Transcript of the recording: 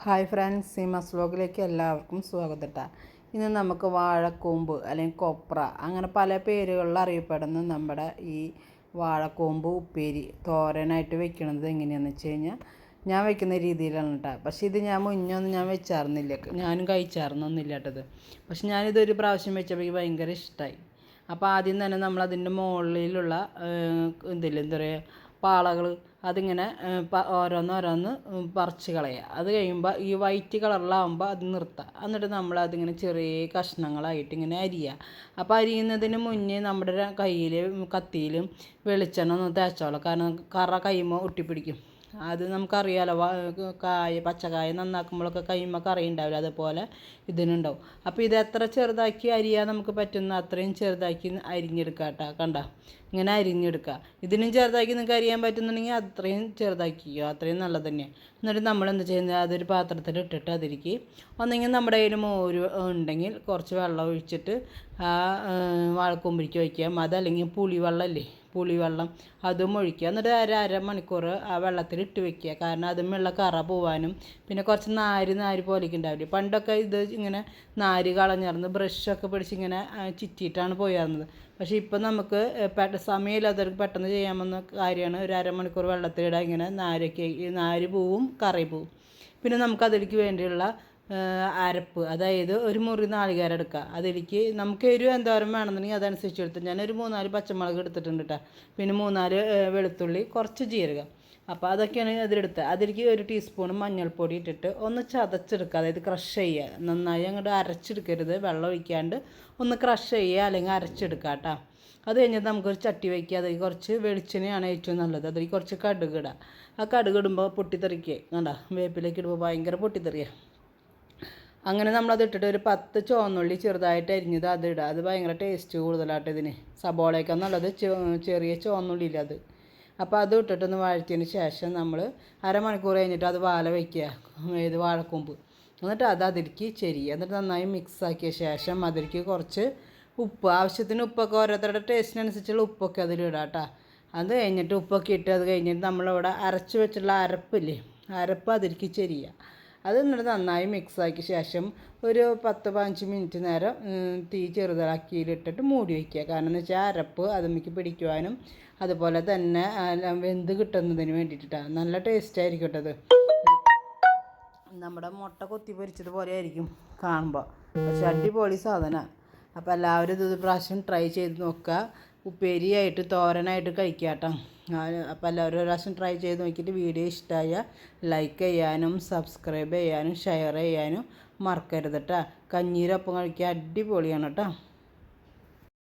Hi friends Seamus വ്ലോഗിലേക്ക് എല്ലാവർക്കും സ്വാഗതം കേട്ടോ ഇന്ന് നമുക്ക് വാഴക്കൂമ്പ് അല്ലെങ്കിൽ കൊപ്ര അങ്ങനെ പല പേരുകളിൽ അറിയപ്പെടുന്ന നമ്മുടെ ഈ വാഴക്കൂമ്പ് ഉപ്പേരി തോരനായിട്ട് വെക്കണത് എങ്ങനെയാണെന്ന് വെച്ച് കഴിഞ്ഞാൽ ഞാൻ വെക്കുന്ന രീതിയിലാണ് കേട്ടോ പക്ഷേ ഇത് ഞാൻ മുന്നൊന്നും ഞാൻ വെച്ചായിരുന്നില്ല ഞാനും കഴിച്ചായിരുന്നൊന്നുമില്ല കേട്ടത് പക്ഷെ ഞാനിതൊരു പ്രാവശ്യം വെച്ചപ്പോൾ ഭയങ്കര ഇഷ്ടമായി അപ്പോൾ ആദ്യം തന്നെ നമ്മൾ അതിന്റെ മുകളിലുള്ള എന്തില്ല എന്താ പറയുക പാളകൾ അതിങ്ങനെ ഓരോന്നോരോന്ന് പറിച്ച് കളയുക. അത് കഴിയുമ്പോൾ ഈ വൈറ്റ് കളറിലാവുമ്പോൾ അത് നിർത്തുക എന്നിട്ട് നമ്മൾ അതിങ്ങനെ ചെറിയ കഷ്ണങ്ങളായിട്ട് ഇങ്ങനെ അരിയുക അപ്പോൾ അരിയുന്നതിന് മുന്നേ നമ്മുടെ കയ്യിൽ കത്തിയിലും വെളിച്ചെണ്ണ ഒന്ന് തേച്ചോളാം. കാരണം കറ കൈമ ഒട്ടിപ്പിടിക്കും. അത് നമുക്കറിയാലോ കായ പച്ചക്കായ നന്നാക്കുമ്പോഴൊക്കെ കൈമ കറി ഉണ്ടാവില്ല അതുപോലെ ഇതിനുണ്ടാവും. അപ്പോൾ ഇത് എത്ര ചെറുതാക്കി അരിയാൻ നമുക്ക് പറ്റുന്ന അത്രയും ചെറുതാക്കി അരിഞ്ഞെടുക്കുക കേട്ടോ കണ്ട? ഇങ്ങനെ അരിഞ്ഞെടുക്കുക. ഇതിനും ചെറുതാക്കി നിങ്ങൾക്ക് അരിയാൻ പറ്റുന്നുണ്ടെങ്കിൽ അത്രയും ചെറുതാക്കിയോ അത്രയും നല്ലത് തന്നെയാണ്. എന്നിട്ട് നമ്മൾ എന്താ ചെയ്യുന്നത്? അതൊരു പാത്രത്തിൽ ഇട്ടിട്ട് അതിലേക്ക് ഒന്നെങ്കിൽ നമ്മുടെ കയ്യിൽ മോര് ഉണ്ടെങ്കിൽ കുറച്ച് വെള്ളം ഒഴിച്ചിട്ട് ആ വാഴക്കൊമ്പിരിക്ക് വയ്ക്കാം അതല്ലെങ്കിൽ പുളിവെള്ളമല്ലേ? പുളിവെള്ളം അതും ഒഴിക്കുക. എന്നിട്ട് അര അര മണിക്കൂർ ആ വെള്ളത്തിൽ ഇട്ട് വെക്കുക. കാരണം അതുമുള്ള കറ പോവാനും പിന്നെ കുറച്ച് നാര് നാര് പോലെയൊക്കെ ഉണ്ടാവില്ലേ പണ്ടൊക്കെ ഇത് ഇങ്ങനെ നാര് കളഞ്ഞിറന്ന് ബ്രഷൊക്കെ പിടിച്ച് ഇങ്ങനെ ചിറ്റിയിട്ടാണ് പോയിരുന്നത്. പക്ഷേ ഇപ്പം നമുക്ക് പെട്ട സമയമില്ലാത്തവർക്ക് പെട്ടെന്ന് ചെയ്യാമെന്ന കാര്യമാണ് ഒരു അരമണിക്കൂർ വെള്ളത്തിലിടാൻ ഇങ്ങനെ നാരൊക്കെ നാര് പോവും കറി പോവും. പിന്നെ നമുക്ക് അതിലേക്ക് വേണ്ടിയുള്ള അരപ്പ്. അതായത് ഒരു മുറി നാളികേരം എടുക്കുക. അതിലേക്ക് നമുക്ക് എരിവ് എന്തോരം വേണമെന്നുണ്ടെങ്കിൽ അതനുസരിച്ച് എടുത്ത് ഞാനൊരു മൂന്നാൽ പച്ചമുളക് എടുത്തിട്ടുണ്ട് കേട്ടോ പിന്നെ മൂന്നാൽ വെളുത്തുള്ളി കുറച്ച് ജീരകം. അപ്പോൾ അതൊക്കെയാണ് അതിലെടുത്തത് അതിലേക്ക് ഒരു ടീസ്പൂൺ മഞ്ഞൾപ്പൊടി ഇട്ടിട്ട് ഒന്ന് ചതച്ചെടുക്കുക. അതായത് ക്രഷ് ചെയ്യുക. നന്നായി അങ്ങോട്ട് അരച്ചെടുക്കരുത്. വെള്ളം ഒഴിക്കാണ്ട് ഒന്ന് ക്രഷ് ചെയ്യുക അല്ലെങ്കിൽ അരച്ചെടുക്കുക കേട്ടോ അത് കഴിഞ്ഞിട്ട് നമുക്കൊരു ചട്ടി വയ്ക്കുക. അതിൽ കുറച്ച് വെളിച്ചെണ്ണയാണ് ഏറ്റവും നല്ലത്. അതിൽ കുറച്ച് കടുക് ഇടുക. ആ കടുക് ഇടുമ്പോൾ പൊട്ടിത്തെറിക്കുക. കണ്ട? വേപ്പിലേക്ക് ഇടുമ്പോൾ ഭയങ്കര പൊട്ടിത്തെറിയാണ് അങ്ങനെ നമ്മളത് ഇട്ടിട്ട് ഒരു പത്ത് ചുവന്നുള്ളി ചെറുതായിട്ട് അരിഞ്ഞത് അത് ഇടുക അത് ഭയങ്കര ടേസ്റ്റ് കൂടുതലായിട്ട് ഇതിന്. സബോളയൊക്കെ നല്ലത് ചെറിയ ചുവന്നുള്ളിയില്ല അത്. അപ്പോൾ അത് ഇട്ടിട്ടൊന്ന് വഴറ്റിയതിന് ശേഷം നമ്മൾ അരമണിക്കൂർ കഴിഞ്ഞിട്ട് അത് വാല വയ്ക്കുക ഏത് വാഴക്കൊമ്പ്. എന്നിട്ട് അത് അതിലേക്ക് ചെരിയുക. എന്നിട്ട് നന്നായി മിക്സ് ആക്കിയ ശേഷം അതിലേക്ക് കുറച്ച് ഉപ്പ്. ആവശ്യത്തിന് ഉപ്പൊക്കെ ഓരോരുത്തരുടെ ടേസ്റ്റിനനുസരിച്ചുള്ള ഉപ്പൊക്കെ അതിലിടാം കേട്ടോ അത് കഴിഞ്ഞിട്ട് ഉപ്പൊക്കെ ഇട്ട് അത് കഴിഞ്ഞിട്ട് നമ്മളിവിടെ അരച്ച് വെച്ചുള്ള അരപ്പില്ലേ? അരപ്പ് അതിലേക്ക് ചെരിയുക. അത് എന്നിട്ട് നന്നായി മിക്സാക്കിയ ശേഷം ഒരു പത്ത് പതിനഞ്ച് മിനിറ്റ് നേരം തീ ചെറുതാക്കിയിലിട്ടിട്ട് മൂടി വയ്ക്കുക കാരണം എന്ന് വെച്ചാൽ അരപ്പ് അതുമിക്ക് പിടിക്കുവാനും അതുപോലെ തന്നെ വെന്ത് കിട്ടുന്നതിന് വേണ്ടിയിട്ടാണ് നല്ല ടേസ്റ്റ് ആയിരിക്കും കേട്ടത് നമ്മുടെ മുട്ട കൊത്തി പൊരിച്ചതുപോലെ ആയിരിക്കും കാണുമ്പോൾ പക്ഷെ അടിപൊളി സാധനമാണ് അപ്പോൾ എല്ലാവരും ഇത് പ്രാവശ്യം ട്രൈ ചെയ്ത് നോക്കുക. ഉപ്പേരിയായിട്ട് തോരനായിട്ട് കഴിക്കുക കേട്ടോ അപ്പോൾ എല്ലാവരും ഒരു പ്രാവശ്യം ട്രൈ ചെയ്ത് നോക്കിയിട്ട് വീഡിയോ ഇഷ്ടമായ ലൈക്ക് ചെയ്യാനും സബ്സ്ക്രൈബ് ചെയ്യാനും ഷെയർ ചെയ്യാനും മറക്കരുത് കേട്ടോ കഞ്ഞീരൊപ്പം കഴിക്കുക അടിപൊളിയാണ് കേട്ടോ